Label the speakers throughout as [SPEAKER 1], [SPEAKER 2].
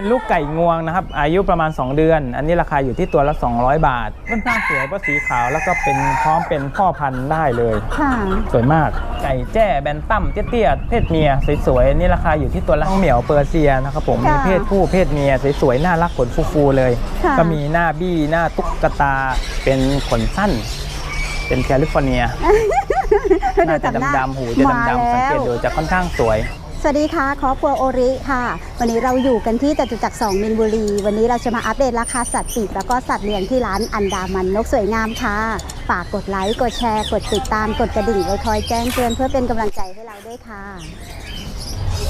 [SPEAKER 1] เป็นลูกไก่งวงนะครับ อายุประมาณ 2 เดือน อันนี้ราคาอยู่ที่ตัวละ 200 บาทค่อนข้างสวยเพราะสีขาวแล้วก็เป็นพร้อมเป็นพ่อพันธุ์ได้เลย
[SPEAKER 2] ค่ะ
[SPEAKER 1] สวยมาก ไก่แจ้แบนตั้มเตี้ยๆเพศเมียสวยๆนี่ราคาอยู่ที่ตัวละเหมียวเปอร์เซียนะครับผมมี
[SPEAKER 2] ค่ะ
[SPEAKER 1] เพศผู้เพศเมียสวยๆน่ารักขนฟูๆเลย
[SPEAKER 2] ค่ะ
[SPEAKER 1] ก็มีหน้าบี้หน้าตุ๊กตาเป็นขนสั้น เป็นแคลิฟอร์เนียหน้าจะดำๆหูจะดำๆสังเกตดูจะค่อนข้างสวย
[SPEAKER 2] สวัสดีค่ะครอบครัวโอริค่ะ วันนี้เราอยู่กันที่จตุจักร2มินบุรี วันนี้เราจะมาอัปเดตราคาสัตว์ปีกแล้วก็สัตว์เลี้ยงที่ร้านอันดามันนกสวยงามค่ะ ฝากกดไลค์ กดแชร์ กดติดตาม กดกระดิ่งไว้คอยแจ้งเตือนเพื่อเป็นกำลังใจให้เราด้วยค่ะ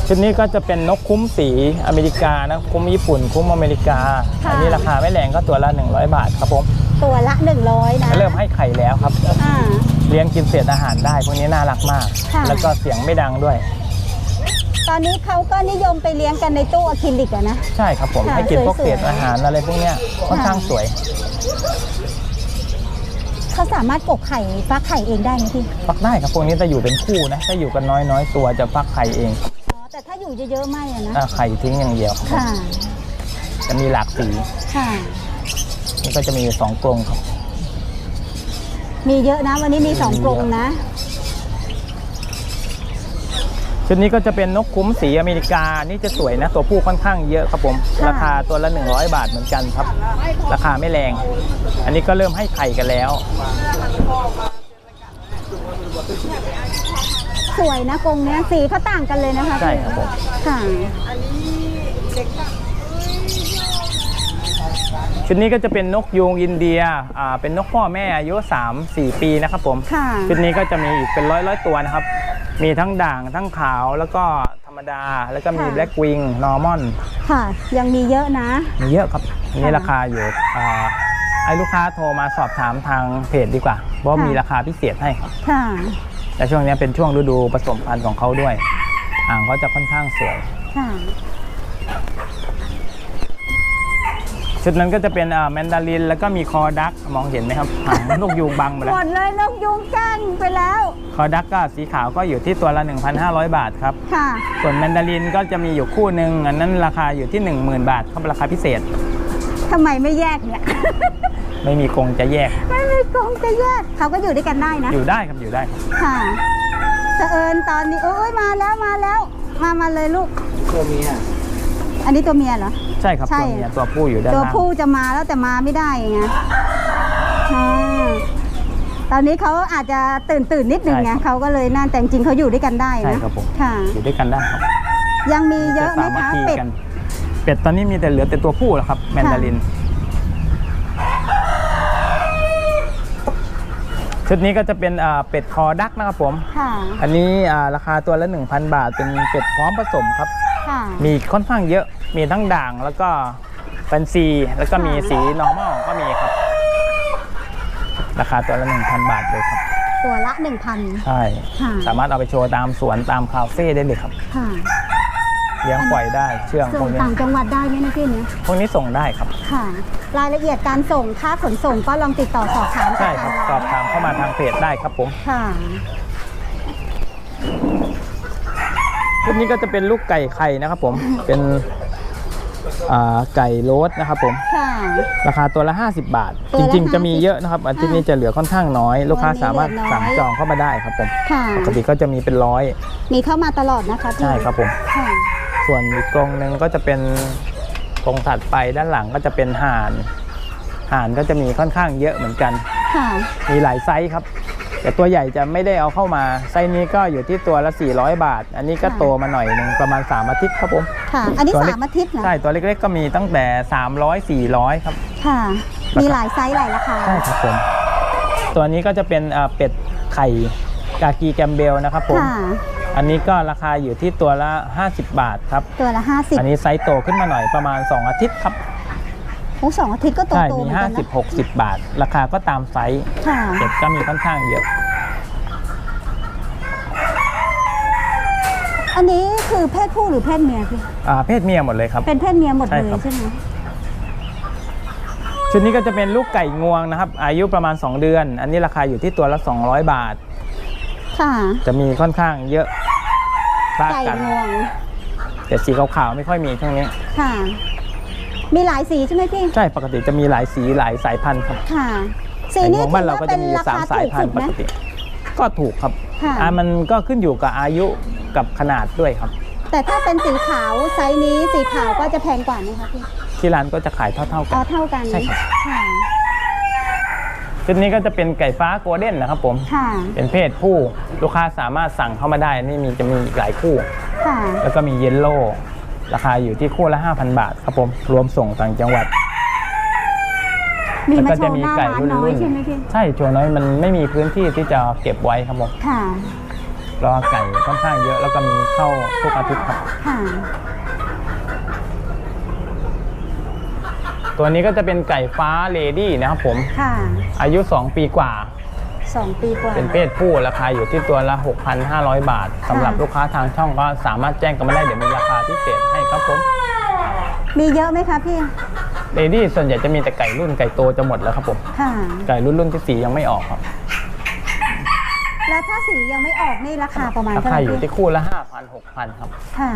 [SPEAKER 1] ชุดนี้ก็จะเป็นนกคุ้มสีอเมริกานะคุ้มญี่ปุ่น คุ้มอเมริกา
[SPEAKER 2] ค่ะ
[SPEAKER 1] อันนี้ราคาไม่แรงก็ตัวละ 100 บาทครับผม
[SPEAKER 2] ตัวละ 100 นะ
[SPEAKER 1] เริ่มให้ไข่แล้วครับ
[SPEAKER 2] อ่า
[SPEAKER 1] เลี้ยงกินเศษอาหารได้พวกนี้น่ารักมาก
[SPEAKER 2] ค่ะ
[SPEAKER 1] แล้วก็เสียงไม่ดังด้วย
[SPEAKER 2] ตอนนี้เขาก็นิยมไปเลี้ยงกันในตู้อะคริลิกอะนะ
[SPEAKER 1] ใช่ครับผม
[SPEAKER 2] ค่ะ
[SPEAKER 1] ให้กินพวก
[SPEAKER 2] สวยๆ
[SPEAKER 1] เศษอาหารอะไรพวกเนี้ยค่อนข้างสวย
[SPEAKER 2] เขาสามารถกกไข่ฟักไข่เองได้ไหมพี่
[SPEAKER 1] ฟักได้ครับพวกนี้จะอยู่เป็นคู่นะถ้าอยู่กันน้อยน้อยๆตัวจะฟักไข่เอง
[SPEAKER 2] อ๋อแต่ถ้าอยู่เยอะๆไม่อะนะ
[SPEAKER 1] อ่าไข่ทิ้งอย่างเดียวครับ
[SPEAKER 2] ค่ะ
[SPEAKER 1] จะมีหลากสี
[SPEAKER 2] ค่ะ
[SPEAKER 1] นี่ก็จะมีอยู่สองกรงครับ
[SPEAKER 2] มีเยอะนะวันนี้มีสองกรงนะ
[SPEAKER 1] ชุดนี้ก็จะเป็นนกคุ้มสีอเมริกา นี่จะสวยนะ ตัวผู้ค่อนข้างเยอะครับผม
[SPEAKER 2] ค่ะ
[SPEAKER 1] ราคาตัวละ 100 บาทเหมือนกันครับ ราคาไม่แรง อันนี้ก็เริ่มให้ไข่กันแล้ว
[SPEAKER 2] สวยนะกรงเนี้ยสีเขาต่างกันเลยนะคะ
[SPEAKER 1] ใช่ครับผม
[SPEAKER 2] ค่ะ
[SPEAKER 1] ชุดนี้ก็จะเป็นนกยูงอินเดีย อ่า เป็นนกพ่อแม่อายุ 3-4 ปีนะครับผม
[SPEAKER 2] ค่ะ
[SPEAKER 1] ชุดนี้ก็จะมีอีกเป็นร้อยร้อยๆตัวนะครับ มีทั้งด่างทั้งขาวแล้วก็ธรรมดาแล้วก็มี
[SPEAKER 2] ค่ะ
[SPEAKER 1] แบล็กวิงนอร์มอน
[SPEAKER 2] ค่ะ ยังมีเยอะนะ
[SPEAKER 1] มีเยอะครับอันนี่
[SPEAKER 2] ค่ะ
[SPEAKER 1] ราคาอยู่อ่าให้ลูกค้าโทรมาสอบถามทางเพจดีกว่า เพราะว่า
[SPEAKER 2] ค่ะ
[SPEAKER 1] มีราคาพิเศษให้ครับ
[SPEAKER 2] ค่ะ
[SPEAKER 1] แต่ช่วงนี้เป็นช่วงฤดูผสมพันธุ์ของเขาด้วย อ่างเขาจะค่อนข้างสวย
[SPEAKER 2] ค่ะ
[SPEAKER 1] ชุดนั้นก็จะเป็นแมนดารินแล้วก็มีคอดักมองเห็นไหมครับหางนกยูงบังไป
[SPEAKER 2] ห
[SPEAKER 1] แล้
[SPEAKER 2] ม
[SPEAKER 1] ว
[SPEAKER 2] ดเลยนกยุงแจ้งไปแล้ว
[SPEAKER 1] ค อดักก็สีขาวก็อยู่ที่ตัวละ 1,500 บาทครับ
[SPEAKER 2] ค่ะ
[SPEAKER 1] ส่วนแมนดารินก็จะมีอยู่คู่หนึ่งอันนั้นราคาอยู่ที่ 10,000 บาทครับราคาพิเศษ
[SPEAKER 2] ทำไมไม่แยกเนี่ย
[SPEAKER 1] ไม่มีกรงจะแยก
[SPEAKER 2] ไม่มีกรงจะแยกเขาก็อยู่ด้วยกันได้นะ
[SPEAKER 1] อยู่ได้ครับอยู่ได้ครับ
[SPEAKER 2] ค่ะเผอิญตอนนี้โอ้ยมาแล้วมาแล้ว มามาเลยลูก
[SPEAKER 1] ตัวเมีย
[SPEAKER 2] อันนี้ตัวเมียเหรอ
[SPEAKER 1] ใช่ครับ
[SPEAKER 2] ใช่
[SPEAKER 1] ตัวเมียตัวผู้อยู่ด้าน
[SPEAKER 2] ตัว
[SPEAKER 1] ล่าง
[SPEAKER 2] ผู้จะมาแล้วแต่มาไม่ได้ไงอ่า ตอนนี้เขาอาจจะตื่นตื่นนิดนึงไงเขาก็เลยนั่นแต่จริงๆเขาอยู่ด้วยกันได้
[SPEAKER 1] ใช่
[SPEAKER 2] นะ ครับ
[SPEAKER 1] ผม
[SPEAKER 2] ค่ะ
[SPEAKER 1] อยู่ด้วยกันได้ครับ
[SPEAKER 2] ยังมีเยอะไหม
[SPEAKER 1] จสาา
[SPEAKER 2] คะ
[SPEAKER 1] รถ
[SPEAKER 2] เป็ด
[SPEAKER 1] กันเป็ดตอนนี้มีแต่เหลือแต่ตัวผู้แล้วครับ แมนดาริน ชุดนี้ก็จะเป็นอ่าเป็ดคอดักนะครับผม
[SPEAKER 2] ค่ะ
[SPEAKER 1] อันนี้อ่าราคาตัวละ 1,000 บาท เป็นเป็ดพร้อมผสมครับ
[SPEAKER 2] ค่ะ
[SPEAKER 1] มีค่อนข้างเยอะ มีทั้งด่างแล้วก็แฟนซี แล้วก็มีสี normal ก็มีครับ ราคาตัวละ 1,000 บาทเลยครับ
[SPEAKER 2] ตัวละหนึ่งพัน
[SPEAKER 1] ใช่
[SPEAKER 2] ค่ะ
[SPEAKER 1] สามารถเอาไปโชว์ตามสวนตามคาเฟ่ได้เลยครับ
[SPEAKER 2] ค่ะ
[SPEAKER 1] เลี้ยงปล่อยได้เชื่องพ
[SPEAKER 2] ส่
[SPEAKER 1] ว
[SPEAKER 2] ง
[SPEAKER 1] กนี้
[SPEAKER 2] ต่างจังหวัดได้ไหมนะพี่เนี่ย
[SPEAKER 1] พวกนี้ส่งได้ครับ
[SPEAKER 2] ค่ะ รายละเอียดการส่งค่าขนส่งก็ลองติดต่อสอบถาม
[SPEAKER 1] ใช่ครับ
[SPEAKER 2] กั
[SPEAKER 1] สอบถามเข้ามาทางเพจได้ครับผม
[SPEAKER 2] ค่ะ
[SPEAKER 1] ชุดนี้ก็จะเป็นลูกไก่ไข่นะครับผมเป็นอ่า ไก่โรสนะครับผม
[SPEAKER 2] ค่ะ
[SPEAKER 1] ราคาตัวละ 50 บาท
[SPEAKER 2] ตัว
[SPEAKER 1] จ
[SPEAKER 2] ละ
[SPEAKER 1] ริงๆจะมี
[SPEAKER 2] 50
[SPEAKER 1] เยอะนะครับอาทิตย์นี้จะเหลือค่อนข้างน้อย ลูกค้า
[SPEAKER 2] วันนี้
[SPEAKER 1] สามารถ
[SPEAKER 2] เหลือน้อย
[SPEAKER 1] สั่งจองเข้ามาได้ครับผม
[SPEAKER 2] ค่ะ
[SPEAKER 1] ปกติก็จะมีเป็นร้อย
[SPEAKER 2] มีเข้ามาตลอดนะคะพี่
[SPEAKER 1] ใช่ครับผม
[SPEAKER 2] ค่ะ
[SPEAKER 1] ส่วนอีกกรงหนึ่งก็จะเป็นกรงถัดไปด้านหลังก็จะเป็นห่านห่านก็จะมีค่อนข้างเยอะเหมือนกัน
[SPEAKER 2] ค่ะ
[SPEAKER 1] มีหลายไซส์ครับ แต่ตัวใหญ่จะไม่ได้เอาเข้ามาไซส์นี้ก็อยู่ที่ตัวละ 400 บาท อันนี้ก็
[SPEAKER 2] ค่ะ
[SPEAKER 1] โตมาหน่อยหนึ่งประมาณ 3 อาทิตย์ครับผม
[SPEAKER 2] ค่ะ อันนี้
[SPEAKER 1] ตัวเล็ก
[SPEAKER 2] สามอาทิตย์เหรอ
[SPEAKER 1] ใช่ตัวเล็กๆก็มีตั้งแต่ 300 400 ครับ
[SPEAKER 2] ค่ะ มีหลายไซส์หลายราคา
[SPEAKER 1] ใช่ครับผมตัวนี้ก็จะเป็นเอ่อเป็ดไข่กากีแกมเบลนะครับผม
[SPEAKER 2] ค่ะ
[SPEAKER 1] อันนี้ก็ราคาอยู่ที่ตัวละ 50 บาทครับ
[SPEAKER 2] ตัวละห้าสิบ
[SPEAKER 1] อันนี้ไซส์โตขึ้นมาหน่อยประมาณ 2 อาทิตย์ครับ
[SPEAKER 2] โอ้สองอาทิตย์ก็โต
[SPEAKER 1] ใช่
[SPEAKER 2] โต
[SPEAKER 1] มี
[SPEAKER 2] เหมือนกันนะ
[SPEAKER 1] 50 60 บาท ราคาก็ตามไซส์
[SPEAKER 2] ค่ะ
[SPEAKER 1] เป็ดก็มีค่อนข้างเยอะ
[SPEAKER 2] อันนี้คือเพศผู้หรือเพศเมียพี่
[SPEAKER 1] อ่าเพศเมียหมดเลยครับ
[SPEAKER 2] เป็นเพศเมียหมด
[SPEAKER 1] ใช่
[SPEAKER 2] เลย
[SPEAKER 1] ครับ
[SPEAKER 2] ใช่ไหม
[SPEAKER 1] ชุดนี้ก็จะเป็นลูกไก่งวงนะครับ อายุประมาณ 2 เดือน อันนี้ราคาอยู่ที่ตัวละ 200 บาท
[SPEAKER 2] ค่ะ
[SPEAKER 1] จะมีค่อนข้างเยอะคลาด
[SPEAKER 2] ไก่
[SPEAKER 1] กัน
[SPEAKER 2] งวง
[SPEAKER 1] แต่สีขาวๆไม่ค่อยมีช่วงนี้
[SPEAKER 2] ค่ะ มีหลายสีใช่ไหมพี่
[SPEAKER 1] ใช่ปกติจะมีหลายสีหลายสายพันธุ์ครับ
[SPEAKER 2] ค่ะ สี
[SPEAKER 1] ไก่ง
[SPEAKER 2] นี้
[SPEAKER 1] วงบ้านเราก็
[SPEAKER 2] ถื
[SPEAKER 1] จะ
[SPEAKER 2] อ
[SPEAKER 1] มี
[SPEAKER 2] ว่า
[SPEAKER 1] สาม
[SPEAKER 2] เป็น
[SPEAKER 1] สาย
[SPEAKER 2] ราค
[SPEAKER 1] พัน
[SPEAKER 2] ถูก
[SPEAKER 1] ธุ์
[SPEAKER 2] สุ
[SPEAKER 1] ป
[SPEAKER 2] ดไหม
[SPEAKER 1] กติก็ถูกครับ
[SPEAKER 2] ค่ะ
[SPEAKER 1] อ่ามันก็ขึ้นอยู่กับอายุกับขนาดด้วยครับ
[SPEAKER 2] แต่ถ้าเป็นสีขาวไซส์นี้สีขาวก็จะแพงกว่าไหมคะพี่
[SPEAKER 1] ที่ร้านก็จะขายเท่าๆ
[SPEAKER 2] อ๋
[SPEAKER 1] กั
[SPEAKER 2] อนเท่ากัน
[SPEAKER 1] ใช่ครับ
[SPEAKER 2] ค่ะ
[SPEAKER 1] ชุดนี้ก็จะเป็นไก่ฟ้าโกลเด้นนะครับผม
[SPEAKER 2] ค่ะ
[SPEAKER 1] เป็นเพศผู้ลูกค้าสามารถสั่งเข้ามาได้นี่มีจะมีอีกหลายคู่
[SPEAKER 2] ค่ะ
[SPEAKER 1] แล้วก็มีเยลโล่ ราคาอยู่ที่คู่ละ 5,000 บาทครับผมรวมส่งต่างจังหวัด
[SPEAKER 2] มี
[SPEAKER 1] แล้ว
[SPEAKER 2] มา
[SPEAKER 1] ก็
[SPEAKER 2] โช
[SPEAKER 1] จะ
[SPEAKER 2] ว์
[SPEAKER 1] มี
[SPEAKER 2] หน้า
[SPEAKER 1] ไก่
[SPEAKER 2] ร้าน
[SPEAKER 1] รุ่น
[SPEAKER 2] น้อย
[SPEAKER 1] รุ่น
[SPEAKER 2] ใช่ไหมพี่
[SPEAKER 1] ใช่โชว์น้อยมันไม่มีพื้นที่ที่จะเก็บไว้ครับผม
[SPEAKER 2] ค่ะ
[SPEAKER 1] รอไก่ค่อนข้างเยอะแล้วก็มีเข้าทุกอาทิตย์ครับ
[SPEAKER 2] ค่ะ
[SPEAKER 1] ตัวนี้ก็จะเป็นไก่ฟ้าเลดี้นะครับผม
[SPEAKER 2] ค่ะ
[SPEAKER 1] อายุ 2 ปีกว่า
[SPEAKER 2] สองปีกว่า
[SPEAKER 1] เป็นเพศผู้ราคาอยู่ที่ตัวละ 6,500 บาทสำหรับลูกค้าทางช่องก็สามารถแจ้งกันมาได้เดี๋ยวมีราคาพิเศษให้ครับผม
[SPEAKER 2] มีเยอะไหมคะพี่
[SPEAKER 1] เลดี้ส่วนใหญ่จะมีแต่ไก่รุ่นไก่โตจะหมดแล้วครับผม
[SPEAKER 2] ค่ะ
[SPEAKER 1] ไก่รุ่นรุ่นที่สียังไม่ออกครับ
[SPEAKER 2] แล้วถ้าสียังไม่ออกนี่ราคาประมาณ
[SPEAKER 1] รา
[SPEAKER 2] เท่าไห
[SPEAKER 1] คา
[SPEAKER 2] ร่
[SPEAKER 1] อยู่
[SPEAKER 2] พี่
[SPEAKER 1] ที่คู่ละ5,000 6,000ครับ
[SPEAKER 2] ค่ะ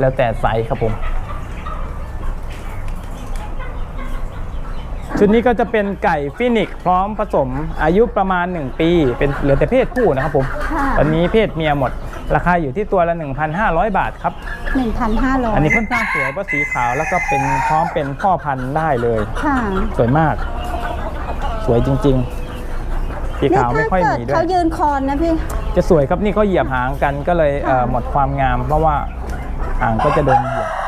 [SPEAKER 1] แล้วแต่ไซส์ครับผม ชุดนี้ก็จะเป็นไก่ฟินิกซ์พร้อมผสมอายุประมาณ 1 ปี เป็นเหลือแต่เพศผู้นะครับผม
[SPEAKER 2] ค่ะ
[SPEAKER 1] ตอนนี้เพศเมียหมด ราคาอยู่ที่ตัวละ 1,500 บาทครับ
[SPEAKER 2] หนึ่งพันห้าร้อย
[SPEAKER 1] อันนี้ค่อนข้างสวยเพราะสีขาวแล้วก็เป็นพร้อมเป็นพ่อพันธุ์ได้เลย
[SPEAKER 2] ค่ะ
[SPEAKER 1] สวยมาก สวยจริงๆสี
[SPEAKER 2] นี่
[SPEAKER 1] ขาวไม่
[SPEAKER 2] ถ้า
[SPEAKER 1] ค่อย
[SPEAKER 2] เกิด
[SPEAKER 1] มีด้ว
[SPEAKER 2] เขา
[SPEAKER 1] ย
[SPEAKER 2] ยืนคอนนะพี่
[SPEAKER 1] จะสวยครับนี่เขาเหยียบหางกันก็เลยเอ่อ
[SPEAKER 2] ค่ะ
[SPEAKER 1] หมดความงาม เพราะว่าหางก็จะโดนเหยียบ
[SPEAKER 2] ค่ะ
[SPEAKER 1] กัน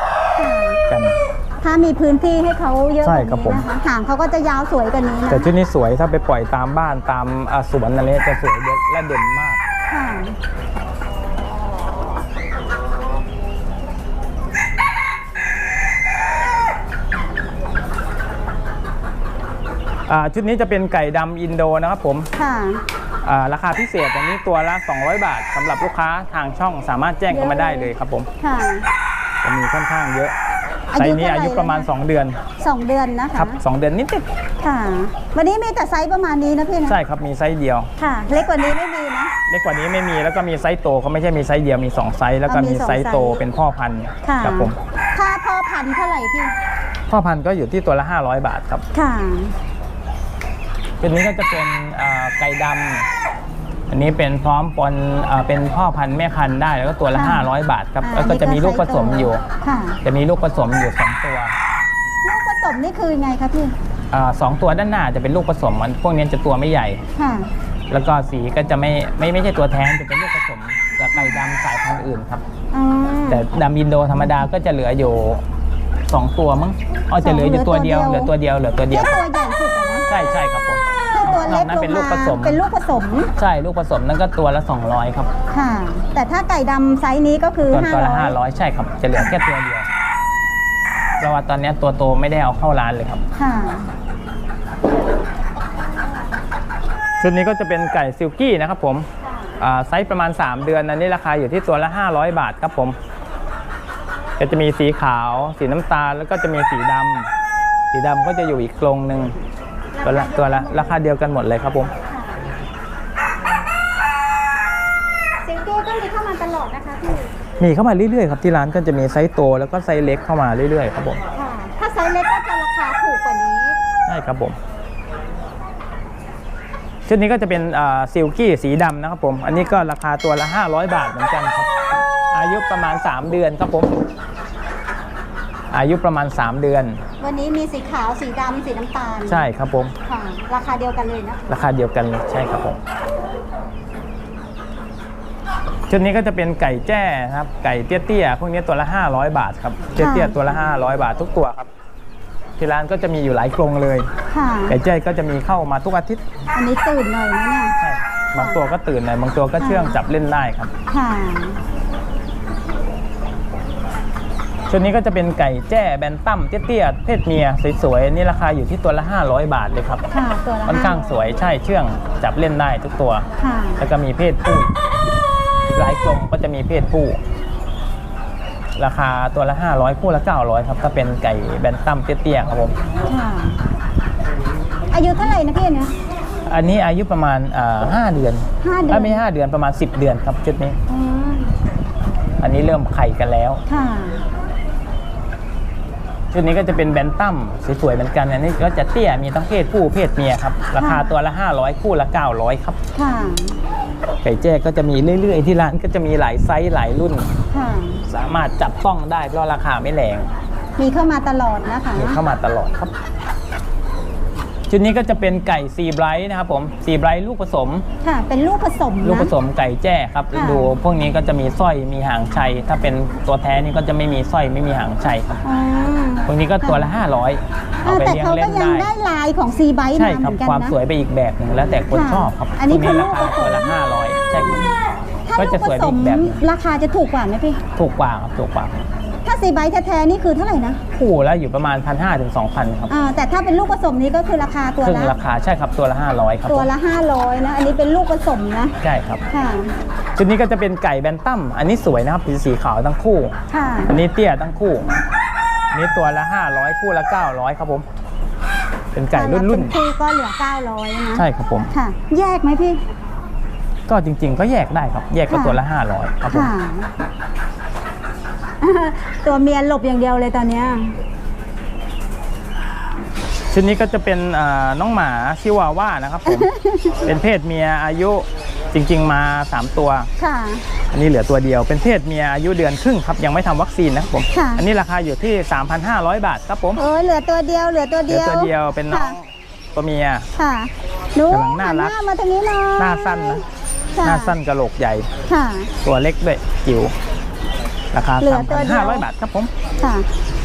[SPEAKER 2] ถ้ามีพื้นที่ให้เขาเยอะก
[SPEAKER 1] ใช่
[SPEAKER 2] ว่า
[SPEAKER 1] ครับ
[SPEAKER 2] นี้
[SPEAKER 1] ผม
[SPEAKER 2] นะคะหางเขาก็จะยาวสวยกว่านี้นะ
[SPEAKER 1] แต่ชุดนี้สวยถ้าไปปล่อยตามบ้านตามอ่าสวนอะไรจะสวยเยอะและเด่นมาก
[SPEAKER 2] ค่ะ
[SPEAKER 1] อ่าชุดนี้จะเป็นไก่ดำอินโดนะครับผม
[SPEAKER 2] ค่ะ
[SPEAKER 1] อ่าราคาพิเศษอันนี้ตัวละ 200 บาทสำหรับลูกค้าทางช่องสามารถแจ้งกันมาได้เลยครับผม
[SPEAKER 2] ค่ะ
[SPEAKER 1] จะมีค่อนข้างเยอะ
[SPEAKER 2] อา
[SPEAKER 1] ไซ
[SPEAKER 2] ยุ
[SPEAKER 1] ส์นี้
[SPEAKER 2] เท่าไหร่
[SPEAKER 1] อายุประมาณ
[SPEAKER 2] แล้วนะ
[SPEAKER 1] 2เดือน
[SPEAKER 2] สองเดือนนะคะ
[SPEAKER 1] ครับสองเดือนนิด
[SPEAKER 2] ค่ะ วันนี้มีแต่ไซส์ประมาณนี้นะพี่
[SPEAKER 1] ๆ
[SPEAKER 2] นะ
[SPEAKER 1] ใช่ครับมีไซส์เดียว
[SPEAKER 2] ค่ะ เล็กกว่านี้ไม่มีนะ
[SPEAKER 1] เล็กกว่านี้ไม่มีแล้วก็มีไซส์โตเขาไม่ใช่มีไซส์เดียวมี 2 ไซส์แล้วก็
[SPEAKER 2] อ๋อมี
[SPEAKER 1] มี
[SPEAKER 2] สอง
[SPEAKER 1] ไซส์โต
[SPEAKER 2] ไซส์
[SPEAKER 1] เป็นพ่อพันธุ์
[SPEAKER 2] ค่ะ
[SPEAKER 1] ครับผม
[SPEAKER 2] ถ้าพ่อพันธุ์เท่าไหร่พี่
[SPEAKER 1] พ่อพันธุ์ก็อยู่ที่ตัวละ 500 บาทครับ
[SPEAKER 2] ค่ะ
[SPEAKER 1] ชุดนี้ก็จะเป็นอ่าไก่ดำ อันนี้เป็นพร้อมปนอ่าเป็นพ่อพันธุ์แม่พันธุ์ได้ แล้วก็ตัวละ
[SPEAKER 2] ค่ะ
[SPEAKER 1] 500 บาทครับ
[SPEAKER 2] อ่า
[SPEAKER 1] แล้วก็จะมีลูกผสมอยู่
[SPEAKER 2] ค่ะ
[SPEAKER 1] จะมีลูกผสมอยู่สองตัว
[SPEAKER 2] ลูกผสมนี่คือไงคะพี่
[SPEAKER 1] อาสองตัวด้านหน้าจะเป็นลูกผสมมันพวกนี้จะตัวไม่ใหญ่
[SPEAKER 2] ค่ะ
[SPEAKER 1] แล้วก็สีก็จะไม่ไม่ไม่ใช่ตัวแท้งจะเป็นลูกผสมกับไก่ดำสายพันธุ์อื่นครับ
[SPEAKER 2] อ๋อ
[SPEAKER 1] แต่ดำอินโดธรรมดาก็จะเหลืออยู่สองตัวมั้งอ๋อจะเหลืออยู่ตัวเดียว เหลือตัวเดียวเหลือตัวเดี
[SPEAKER 2] เลี้
[SPEAKER 1] ย
[SPEAKER 2] ยว ตัวใหญ่สุดอะนะ
[SPEAKER 1] ใช่ใช่ครับผม
[SPEAKER 2] ถ้า ตัวเล็ก
[SPEAKER 1] นอกนั้น
[SPEAKER 2] ล
[SPEAKER 1] เป็น
[SPEAKER 2] ง
[SPEAKER 1] ลูก
[SPEAKER 2] มา
[SPEAKER 1] ผสม
[SPEAKER 2] เป็นลูกผสม
[SPEAKER 1] ใช่ลูกผสมนั่นก็ตัวละ 200 ครับ
[SPEAKER 2] ค่ะ แต่ถ้าไก่ดำไซส์นี้ก็คือ
[SPEAKER 1] ตัวตัวละ
[SPEAKER 2] 500
[SPEAKER 1] 500 ใช่ครับ จะเหลือแค่ตัวเดียวเพราะว่าตอนนี้ตัวโตไม่ได้เอาเข้าร้านเลยครับ
[SPEAKER 2] ค่ะ
[SPEAKER 1] ชุดนี้ก็จะเป็นไก่ซิลกี้นะครับผมอ่าไซส์ประมาณ 3 เดือนอันนี้ราคาอยู่ที่ตัวละ 500 บาทครับผมก็จะมีสีขาว สีน้ำตาลแล้วก็จะมีสีดำสีดำก็จะอยู่อีกกรงหนึ่ง ตัวละตัวละราคาเดียวกันหมดเลยครับผม
[SPEAKER 2] ซิงเกิลก็มีเข้ามาตลอดนะคะพี่
[SPEAKER 1] มีเข้ามาเรื่อยๆครับที่ร้านก็จะมีไซส์โตแล้วก็ไซส์เล็กเข้ามาเรื่อยๆครับผม
[SPEAKER 2] ค่ะถ้าไซส์เล็กก็จะราคาถูกกว่านี้
[SPEAKER 1] ใช่ครับผมชุดนี้ก็จะเป็นซิลกี้สีดำนะครับผม อันนี้ก็ราคาตัวละ 500 บาทเหมือนกันครับ อายุประมาณ 3 เดือนครับผม อายุประมาณ 3 เดือน
[SPEAKER 2] วันนี้มีสีขาวสีดำสีน้ำตาล
[SPEAKER 1] ใช่ครับผม
[SPEAKER 2] ค่ะ ราคาเดียวกันเลยนะ
[SPEAKER 1] ราคาเดียวกันเลยใช่ครับผม ชุดนี้ก็จะเป็นไก่แจ้นะครับ ไก่เตี้ยๆพวกนี้ตัวละ 500 บาทครับเตี้ยๆตัวละ 500 บาททุกตัวครับ ที่ร้านก็จะมีอยู่หลายกรงเลย
[SPEAKER 2] ค่ะ
[SPEAKER 1] ไก่แจ้ก็จะมีเข้ามาทุกอาทิตย์
[SPEAKER 2] อันนี้ตื่นหน่อยนะเนี่ย
[SPEAKER 1] ใช่บางตัวก็ตื่นหน่อยบางตัวก็เชื่องจับเล่นได้ครับ
[SPEAKER 2] ค่ะ
[SPEAKER 1] ชุดนี้ก็จะเป็นไก่แจ้แบนตั้มเตี้ยๆเพศเมียสวยๆนี่ราคาอยู่ที่ตัวละ 500 บาทเลยครับ
[SPEAKER 2] ค่ะตัวละ
[SPEAKER 1] ค่อนข้าง
[SPEAKER 2] 500
[SPEAKER 1] สวยใช่เชื่องจับเล่นได้ทุกตัว
[SPEAKER 2] ค่ะ
[SPEAKER 1] แล้วก็มีเพศผู้อีกหลายกรงก็จะมีเพศผู้ราคาตัวละ 500คู่ละ 900 ครับถ้าเป็นไก่แบนตั้มเตี้ยๆครับผม
[SPEAKER 2] ค่ะอายุเท่าไหร่นะพี่เนี่ย
[SPEAKER 1] อันนี้อายุประมาณอ่าห้าเดือน
[SPEAKER 2] ห้าเดือน
[SPEAKER 1] ถ้าไม่ห้าเดือนประมาณ 10 เดือนครับชุดนี้
[SPEAKER 2] อ๋อ
[SPEAKER 1] อันนี้เริ่มไข่กันแล้ว
[SPEAKER 2] ค่ะ
[SPEAKER 1] ชุดนี้ก็จะเป็นแบนตัมสวยๆเหมือนกันอันนี้ก็จะเตี้ยมีทั้งเพศผู้เพศเมียครับ ราคาตัวละ 500 คู่ละ 900 ครับ
[SPEAKER 2] ค่ะ
[SPEAKER 1] ไก่แจ้ก็จะมีเรื่อยๆ ที่ร้านก็จะมีหลายไซส์หลายรุ่น
[SPEAKER 2] ค่ะ
[SPEAKER 1] สามารถจับต้องได้เพราะราคาไม่แรง
[SPEAKER 2] มีเข้ามาตลอดนะคะ
[SPEAKER 1] มีเข้ามาตลอดครับ ชุดนี้ก็จะเป็นไก่ซีไบรท์นะครับผมซีไบรท์ลูกผสม
[SPEAKER 2] ค่ะ เป็นลูกผสมนะ
[SPEAKER 1] ลูกผสมไก่แจ้ครับ
[SPEAKER 2] ค่ะ
[SPEAKER 1] ดูพวกนี้ก็จะมีสร้อยมีหางชัย ถ้าเป็นตัวแท้นี่ก็จะไม่มีสร้อยไม่มีหางชัยครับ
[SPEAKER 2] อ๋อ
[SPEAKER 1] พวกนี้ก็ตัวละ 500
[SPEAKER 2] อ่า
[SPEAKER 1] เอาไป
[SPEAKER 2] แต่
[SPEAKER 1] เลี้ยง
[SPEAKER 2] เขา
[SPEAKER 1] เล่
[SPEAKER 2] ก็
[SPEAKER 1] น
[SPEAKER 2] ยัง
[SPEAKER 1] ได้
[SPEAKER 2] ได้ลายของซีไบต์
[SPEAKER 1] ใช่
[SPEAKER 2] มา
[SPEAKER 1] ค
[SPEAKER 2] เห
[SPEAKER 1] รับ
[SPEAKER 2] มือนกัน
[SPEAKER 1] ความ
[SPEAKER 2] นะ
[SPEAKER 1] สวยไปอีกแบบหนึ่งแล้วแต่คน
[SPEAKER 2] ค่ะ
[SPEAKER 1] ชอบครับ
[SPEAKER 2] อันนี้
[SPEAKER 1] พวกรา
[SPEAKER 2] คือ
[SPEAKER 1] คา
[SPEAKER 2] ลูกผสม
[SPEAKER 1] ตัวละ 500 ใช่ครับ
[SPEAKER 2] ถ้า
[SPEAKER 1] ก็
[SPEAKER 2] ลู
[SPEAKER 1] จะ
[SPEAKER 2] กผ
[SPEAKER 1] สวย
[SPEAKER 2] ส
[SPEAKER 1] ไป
[SPEAKER 2] ม
[SPEAKER 1] อีกแบบหนึ่ง
[SPEAKER 2] ราคาจะถูกกว่าไหมพี่
[SPEAKER 1] ถูกกว่าครับถูกกว่า
[SPEAKER 2] ถ้าซีไบแท้ๆนี่คือเท่าไหร่นะ
[SPEAKER 1] คู่แล้วอยู่ประมาณ1,500ถึง2,000ครับ
[SPEAKER 2] อ่าแต่ถ้าเป็นลูกผสมนี้ก็คือราคาตัว
[SPEAKER 1] ครึ่ง
[SPEAKER 2] ละ
[SPEAKER 1] ราคาใช่ครับตัวละ500ครับ
[SPEAKER 2] ตัวละ500นะอันนี้เป็นลูกผสมนะ
[SPEAKER 1] ใช่ครับ
[SPEAKER 2] ค่ะ
[SPEAKER 1] ชุดนี้ก็จะเป็นไก่แบนตั้มอันนี้สวยนะครับเป็นสีขาวทั้งคู่
[SPEAKER 2] ค่ะ
[SPEAKER 1] อันนี้เตี้ยทั้งคู่นี้ตัวละ500คู่ละ900ครับผมเป็นไก่รุ่นรุ่น
[SPEAKER 2] คู่ก็เหลือ900นะ
[SPEAKER 1] ใช่ครับผม
[SPEAKER 2] ค่ะ แยกไหมพี่
[SPEAKER 1] ก็จริง ๆ ก็แยกได้ครับ แยกก็ตัวละ500ครับผม
[SPEAKER 2] ตัวเมียหลบอย่างเดียวเลยตอนเนี้ย
[SPEAKER 1] ชุดนี้ก็จะเป็นอ่าน้องหมาชิวาว่านะครับผม เป็นเพศเมียอายุจริง ๆ มา 3 ตัว
[SPEAKER 2] ค่ะ
[SPEAKER 1] อันนี้เหลือตัวเดียวเป็นเพศเมียอายุเดือนครึ่งครับยังไม่ทำวัคซีนนะครับผม
[SPEAKER 2] ค่ะ
[SPEAKER 1] อันนี้ราคาอยู่ที่ 3,500 บาทครับผม
[SPEAKER 2] โอ้ยเหลือตัวเดียวเหลือตัว
[SPEAKER 1] เหลื
[SPEAKER 2] เดี
[SPEAKER 1] อ
[SPEAKER 2] ยว
[SPEAKER 1] ตัวเดียวเป็นน้อง
[SPEAKER 2] ค่ะ
[SPEAKER 1] ตัวเมีย
[SPEAKER 2] ค่ะหนู
[SPEAKER 1] กำลังน่ารัก
[SPEAKER 2] หัหมาทางนี้หน่อย
[SPEAKER 1] หน้าสั้นนะ
[SPEAKER 2] ค่ะ
[SPEAKER 1] หน้าสั้นกระโหลกใหญ่
[SPEAKER 2] ค่ะ
[SPEAKER 1] ตัวเล็กด้วยจิ๋ว ราคา
[SPEAKER 2] เหลือตัวเดียว
[SPEAKER 1] 3,500 บาทครับผม
[SPEAKER 2] ค่ะ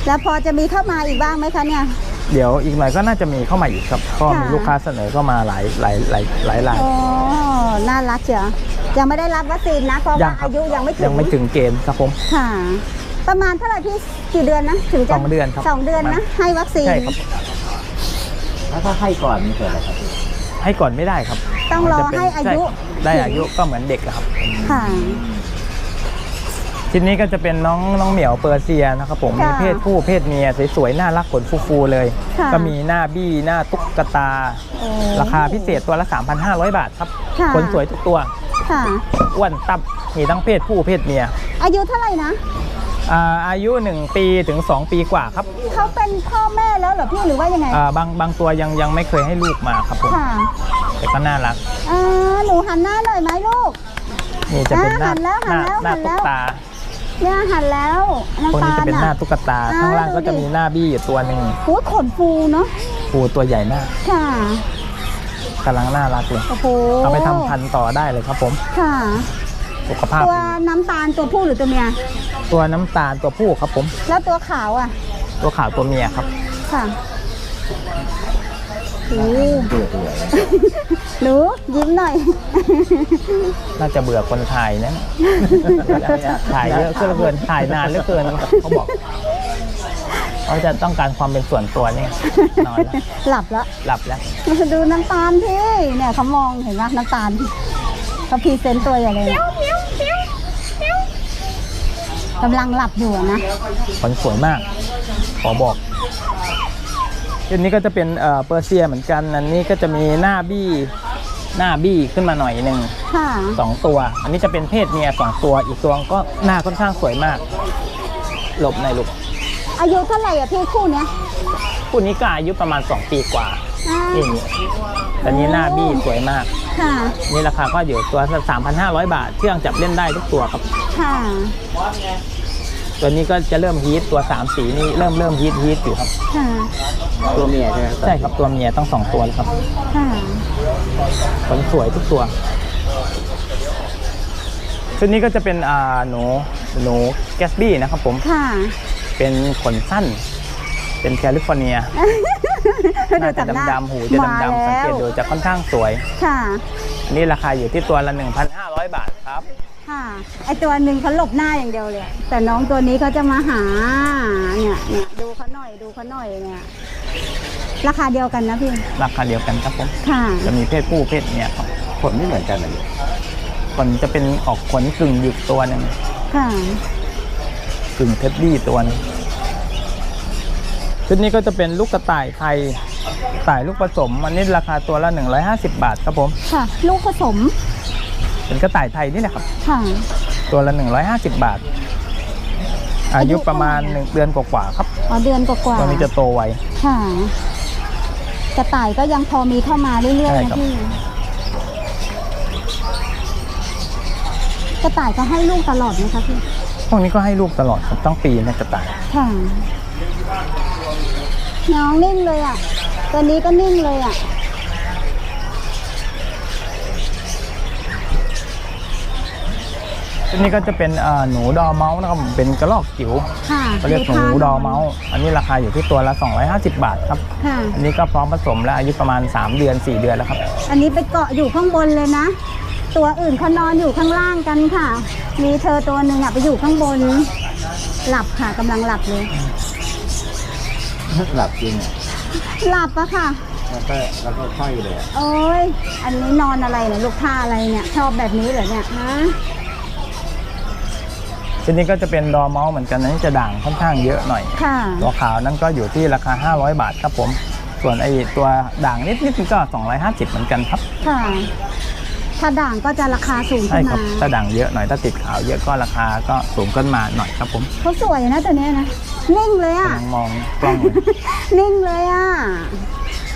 [SPEAKER 2] แล้วพอจะมีเข้ามาอีกบ้างไหมคะเนี่ย
[SPEAKER 1] เดี๋ยวอีกหน่อยก็น่าจะมีเข้ามาอีกครับก็มี
[SPEAKER 2] ค่ะ
[SPEAKER 1] ลูกค้าเสนอเข้ามาหลายหลายหลายหลายราย
[SPEAKER 2] โอ้น่ารักเชียวยังไม่ได้รับวัคซีนนะเพราะว่า
[SPEAKER 1] ครับ
[SPEAKER 2] อายุยังไม่ถึง
[SPEAKER 1] ยังไม่ถึงเกณฑ์ครับผม
[SPEAKER 2] ค่ะ ประมาณเท่าไหร่พี่กี่เดือนนะถึงจะ
[SPEAKER 1] สองเดือนครับ
[SPEAKER 2] สองเดือนนะให้วัคซีน
[SPEAKER 1] ใช่ครับ
[SPEAKER 3] แล้วถ้าให้ก่อนมันเกิดอะไรครับพี่
[SPEAKER 1] ให้ก่อนไม่ได้ครับ
[SPEAKER 2] ต้องรอ
[SPEAKER 1] มันจะเป็น
[SPEAKER 2] ให้อายุ
[SPEAKER 1] ใช่ได้อายุก็เหมือนเด็กอะครับ
[SPEAKER 2] ค่ะ
[SPEAKER 1] ชิ้นนี้ก็จะเป็นน้องน้องเหมียวเปอร์เซียนะครับผม
[SPEAKER 2] ค่ะ
[SPEAKER 1] มีเพศผู้เพศเมียสวยๆน่ารักขนฟูๆเลย
[SPEAKER 2] ค่ะ
[SPEAKER 1] ก็มีหน้าบี้หน้าตุ๊กตา
[SPEAKER 2] โอ้
[SPEAKER 1] ราคาพิเศษตัวละ 3,500 บาทครับ
[SPEAKER 2] ค่ะ
[SPEAKER 1] ขนสวยทุกตัว
[SPEAKER 2] ค่ะ
[SPEAKER 1] อ้วนตับมีทั้งเพศผู้เพศเมีย
[SPEAKER 2] อายุเท่าไหร่นะ
[SPEAKER 1] อ่าอายุ 1 ปีถึง 2 ปีกว่าครับ
[SPEAKER 2] เขาเป็นพ่อแม่แล้วเหรอพี่หรือว่ายังไง
[SPEAKER 1] อ่าบางบางตัวยังยังไม่เคยให้ลูกมาครับผม
[SPEAKER 2] ค่ะ
[SPEAKER 1] แต่ก็น่ารัก
[SPEAKER 2] อ่าหนูหันหน้าหน่อยไหมลูก
[SPEAKER 1] นี่จะเป็นหน้า
[SPEAKER 2] อ่าหันแล้ว
[SPEAKER 1] หน้า
[SPEAKER 2] หันแล้ว
[SPEAKER 1] หน้า
[SPEAKER 2] หันแล้
[SPEAKER 1] ตุ๊
[SPEAKER 2] ว
[SPEAKER 1] กตา
[SPEAKER 2] เนี่ยหันแล้วน้ำ
[SPEAKER 1] พวกนี้
[SPEAKER 2] ตาล
[SPEAKER 1] จะเป็นหน้า
[SPEAKER 2] อะ
[SPEAKER 1] ตุ๊กตา
[SPEAKER 2] อ่า
[SPEAKER 1] ข้างล่างก็
[SPEAKER 2] ดูดิ
[SPEAKER 1] จะมีหน้าบี้อยู่ตัวหนึ่ง
[SPEAKER 2] โอ้ยขนฟูเนาะ
[SPEAKER 1] ปูตัวใหญ่มาก
[SPEAKER 2] ค่ะ
[SPEAKER 1] กำลังน่ารักเลย
[SPEAKER 2] โอ้โห
[SPEAKER 1] เอาไปทำพันธุ์ต่อได้เลยครับผม
[SPEAKER 2] ค่ะ
[SPEAKER 1] สุขภาพ
[SPEAKER 2] ตัว
[SPEAKER 1] ดี
[SPEAKER 2] น้ำตาลตัวผู้หรือตัวเมีย
[SPEAKER 1] ตัวน้ำตาลตัวผู้ครับผม
[SPEAKER 2] แล้วตัวขาวอะ
[SPEAKER 1] ตัวขาวตัวเมียครับ
[SPEAKER 2] ค่ะ โอ้
[SPEAKER 3] เบื่อเบื่อ
[SPEAKER 2] หนูยิ้มหน่อย
[SPEAKER 1] น่าจะเบื่อคนถ่ายนะ ถ่ายเยอะเหลือเกินถ่ายนานเหลือเกินเขาบอกเขาจะต้องการความเป็นส่วนตัวนี่นอนแล้ว
[SPEAKER 2] หลับแล้ว
[SPEAKER 1] หลับแล้ว
[SPEAKER 2] ดูน้ำตาลพี่เนี่ยเขามองเห็นไหมน้ำตาลเขาพรีเซนต์ตัวอย่างเลยกำลังหลับอยู่อะนะ
[SPEAKER 1] ขนสวยมาก ขอบอก ชุดนี้ก็จะเป็นเอ่อเปอร์เซียเหมือนกันอันนี้ก็จะมีหน้าบี้หน้าบี้ขึ้นมาหน่อยหนึ่ง
[SPEAKER 2] ค่ะ
[SPEAKER 1] สองตัว อันนี้จะเป็นเพศเมียสองตัวอีกตัวก็หน้าค่อนข้างสวยมาก หลบในอยลูก
[SPEAKER 2] อายุเท่าไหร่อะพี่คู่เนี้ย
[SPEAKER 1] คู่นี้ก็อายุประมาณ 2 ปีกว่า
[SPEAKER 2] อ่า
[SPEAKER 1] เองแต่นี้หน้าบี้สวยมาก
[SPEAKER 2] ค่ะ
[SPEAKER 1] นี่ราคาก็อยู่ตัวละ3,500 บาท เครื่องจับเล่นได้ทุกตัวครับ
[SPEAKER 2] ค่ะ
[SPEAKER 1] ตัวนี้ก็จะเริ่มฮีทตัว 3 สีนี่เริ่มเริ่มฮีทฮีทอยู่ครับ
[SPEAKER 2] ค่ะ
[SPEAKER 3] ตัวเมียใช่ไหม
[SPEAKER 1] ใช่ครับตัวเมียต้องสองตัวเลยครับ
[SPEAKER 2] ค่ะ
[SPEAKER 1] ขนสวยทุกตัว ชุดนี้ก็จะเป็นอ่าหนูหนูแกสบี้นะครับผม
[SPEAKER 2] ค่ะ
[SPEAKER 1] เป็นขนสั้น เป็นแคลิฟอร์เนียหน้าจะ
[SPEAKER 2] ดูจากหน้า
[SPEAKER 1] ดำๆหูจะ
[SPEAKER 2] มา
[SPEAKER 1] ดำๆสังเกต
[SPEAKER 2] แล้ว
[SPEAKER 1] ดูจะค่อนข้างสวย
[SPEAKER 2] ค่ะ
[SPEAKER 1] อันนี่ราคาอยู่ที่ตัวละ 1,500 บาทครับ
[SPEAKER 2] ค่ะ ไอตัวหนึ่งเขาหลบหน้าอย่างเดียวเลย แต่น้องตัวนี้เขาจะมาหา เนี่ยเนี่ยดูเขาหน่อยดูเขาหน่อยเนี่ย ราคาเดียวกันนะพี่
[SPEAKER 1] ราคาเดียวกันครับผม
[SPEAKER 2] ค่ะ
[SPEAKER 1] จะมีเพศผู้เพศเมียครับ
[SPEAKER 3] ผลไม่เหมือนกันเลย
[SPEAKER 1] ขนจะเป็นออกขนกึ่งหยิกตัวหนึ่ง
[SPEAKER 2] ค่ะ
[SPEAKER 1] กึ่งเท็ดดี้ตัวหนึงชุดนี้ก็จะเป็นลูกกระต่ายไทยกระต่ายลูกผสมอันนี้ราคาตัวละ 150 บาทครับผม
[SPEAKER 2] ค่ะ ลูกผสม
[SPEAKER 1] เป็นกระต่ายไทยนี่แหละครับ
[SPEAKER 2] ค่ะ
[SPEAKER 1] ตัวละ 150 บาท อายุประมาณ1เดือนกว่าๆครับ
[SPEAKER 2] อ๋อเดือนกว่าๆ
[SPEAKER 1] ตัวนี้จะโตไว
[SPEAKER 2] ค่ะ กระต่ายก็ยังพอมีเข้ามาเรื่อย
[SPEAKER 1] ใช่
[SPEAKER 2] ๆ
[SPEAKER 1] ครั
[SPEAKER 2] นะ
[SPEAKER 1] บ
[SPEAKER 2] พี่ กระต่ายก็ให้ลูกตลอดไหมคะพี่
[SPEAKER 1] พวกนี้ก็ให้ลูกตลอดครับตั้งปีนะกระต่าย
[SPEAKER 2] ค่ะ น้องนิ่งเลยอะ ตัวนี้ก็นิ่งเลยอะ
[SPEAKER 1] ตัวนี้ก็จะเป็นอ่าหนูดอเมาส์นะครับผมเป็นกระรอกจิ๋ว
[SPEAKER 2] ค่ะ
[SPEAKER 1] เขาเรียกหนูดอเมาส์อันนี้ราคาอยู่ที่ตัวละ 250 บาทครับ
[SPEAKER 2] ค่ะ
[SPEAKER 1] อันนี้ก็พร้อมผสมแล้วอายุประมาณ 3 เดือน 4 เดือนแล้วครับ
[SPEAKER 2] อันนี้ไปเกาะอยู่ข้างบนเลยนะ ตัวอื่นเขานอนอยู่ข้างล่างกันค่ะ มีเธอตัวหนึ่งอะไปอยู่ข้างบน หลับค่ะกำลังหลับเลย
[SPEAKER 3] หลับจริงอะ
[SPEAKER 2] หลับอะค่ะ
[SPEAKER 3] แล้วก็แล้วก็ค่อยเลยอะ
[SPEAKER 2] โอ้ยอันนี้นอนอะไรเนี่ยลูกท่าอะไรเนี่ยชอบแบบนี้เหรอเนี่ยฮะ
[SPEAKER 1] ทีนี้ก็จะเป็นดอเมาส์เหมือนกันอันนี้จะด่างค่อนข้างเยอะหน่อย
[SPEAKER 2] ค่ะ
[SPEAKER 1] ตัวขาวนั่นก็อยู่ที่ราคา 500 บาทครับผม ส่วนไอ้ตัวด่างนิดนิดๆก็ 250 เหมือนกันครับ
[SPEAKER 2] ค่ะถ้าด่างก็จะราคาสูง
[SPEAKER 1] ใช่
[SPEAKER 2] ขึ้น
[SPEAKER 1] ครับ
[SPEAKER 2] มา
[SPEAKER 1] ถ้าด่างเยอะหน่อยถ้าติดขาวเยอะก็ราคาก็สูงขึ้นมาหน่อยครับผม
[SPEAKER 2] เขาสวยนะตัวเนี้ยนะนิ่งเลยอะ
[SPEAKER 1] กำลังมองกล้องเลย
[SPEAKER 2] นิ่งเลยอะ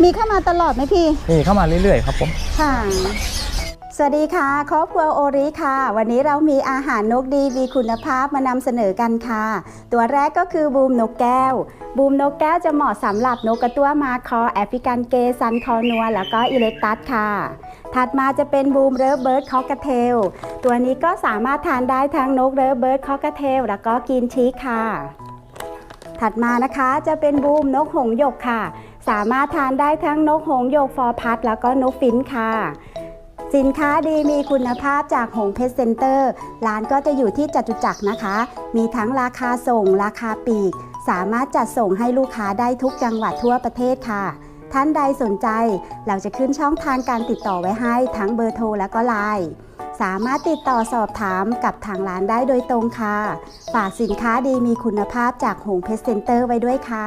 [SPEAKER 2] มีเข้ามาตลอดไหมพี่
[SPEAKER 1] นี่เข้ามาเรื่อยๆครับผม
[SPEAKER 2] ค่ะส วัสดีค่ะ ครอบครัวโอริค่ะ วันนี้เรามีอาหารนกดีมีคุณภาพมานำเสนอกันค่ะ ตัวแรกก็คือบูมนกแก้ว บูมนกแก้วจะเหมาะสำหรับนกกระตั้วมาคอแอฟริกันเกซันคอนัว แล้วก็อิเล็กตัสค่ะ ถัดมาจะเป็นบูมเร v เบิร์ดคอกระเทล ตัวนี้ก็สามารถทานได้ทั้งนกเร v เบิร์ดคอกระเทล แล้วก็กินชีสค่ะ ถัดมานะคะจะเป็นบูมนกหงส์หยกค่ะ สามารถทานได้ทั้งนกหงส์หยกฟอร์พัดแล้วก็นกฟินช์ค่ะ สินค้าดีมีคุณภาพจากหงเพชรเซ็นเตอร์ ร้านก็จะอยู่ที่จตุจักรนะคะ มีทั้งราคาส่ง ราคาปีก สามารถจัดส่งให้ลูกค้าได้ทุกจังหวัดทั่วประเทศค่ะ ท่านใดสนใจ เราจะขึ้นช่องทางการติดต่อไว้ให้ทั้งเบอร์โทรและก็ไลน์สามารถติดต่อสอบถามกับทางร้านได้โดยตรงค่ะ ฝากสินค้าดีมีคุณภาพจากหงเพชรเซ็นเตอร์ไว้ด้วยค่ะ